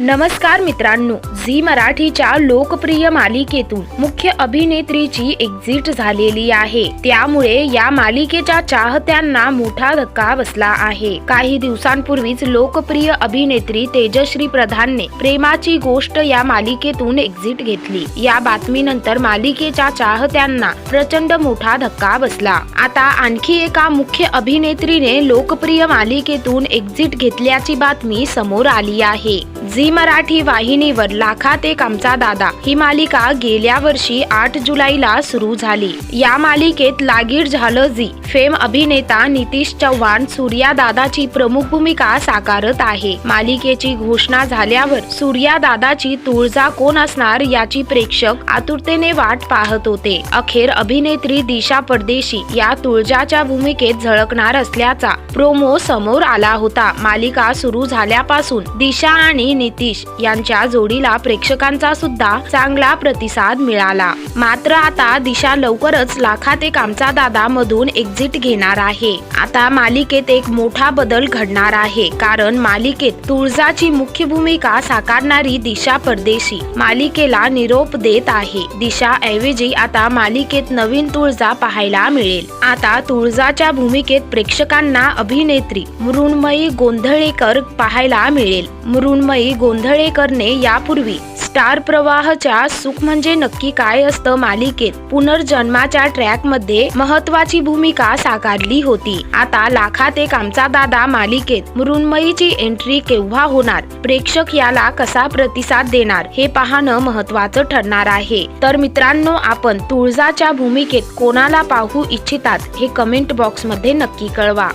नमस्कार मित्रांनो झी मराठीच्या लोकप्रिय मालिकेतून मुख्य अभिनेत्रीची एक्झिट झालेली आहे. त्यामुळे या मालिकेच्या चाहत्यांना मोठा धक्का बसला आहे. काही दिवसांपूर्वीच लोकप्रिय अभिनेत्री तेजश्री प्रधानने प्रेमाची गोष्ट या मालिकेतून एक्झिट घेतली. या बातमीनंतर मालिकेच्या चाहत्यांना प्रचंड मोठा धक्का बसला. आता आणखी एका मुख्य अभिनेत्रीने लोकप्रिय मालिकेतून एक्झिट घेतल्याची बातमी समोर आली आहे. झी मराठी वाहिनीवर लाखात एक आमचा दादा. ही मालिका गेल्या वर्षी आठ जुलैला सुरू झाली. या मालिकेत लागीर झालं झी. फेम अभिनेता नितीश चव्हाण सूर्या दादाची प्रमुख भूमिका साकारत आहे. मालिकेची घोषणा झाल्यावर सूर्या दादाची तुळजा कोण असणार याची प्रेक्षक आतुरतेने वाट पाहत होते. अखेर अभिनेत्री दिशा परदेशी या तुळजाच्या भूमिकेत झळकणार असल्याचा प्रोमो समोर आला होता. मालिका सुरू झाल्यापासून दिशा आणि नितीश यांच्या जोडीला प्रेक्षकांचा सुद्धा चांगला प्रतिसाद मिळाला. मात्र आता दिशा लवकरच लाखा ते कामचा दादा मधून एक्झिट घेणार आहे. आता मालिकेत एक मोठा बदल घडणार आहे. कारण मालिकेत तुळजाची मुख्य भूमिका साकारणारी दिशा परदेशी मालिकेला निरोप देत आहे. दिशा ऐवजी आता मालिकेत नवीन तुळजा पाहायला मिळेल. आता तुळजाच्या भूमिकेत प्रेक्षकांना अभिनेत्री मृण्मयी गोंधळेकर पाहायला मिळेल. मृण्मयी गोंधळेकरने यापूर्वी. स्टार प्रवाहच्या सुख म्हणजे नक्की काय असतं मालिकेत? पुनर्जन्माच्या ट्रॅकमध्ये महत्वाची भूमिका साकारली होती. आता लाखात एक आमचा दादा मालिकेत. मृण्मयीची एंट्री केव्हा होणार? प्रेक्षक याला कसा प्रतिसाद देणार? हे पाहणं महत्वाचं ठरणार आहे. तर मित्रांनो आपण तुळजाच्या भूमिकेत कोणाला पाहू इच्छितात हे कमेंट बॉक्समध्ये नक्की कळवा.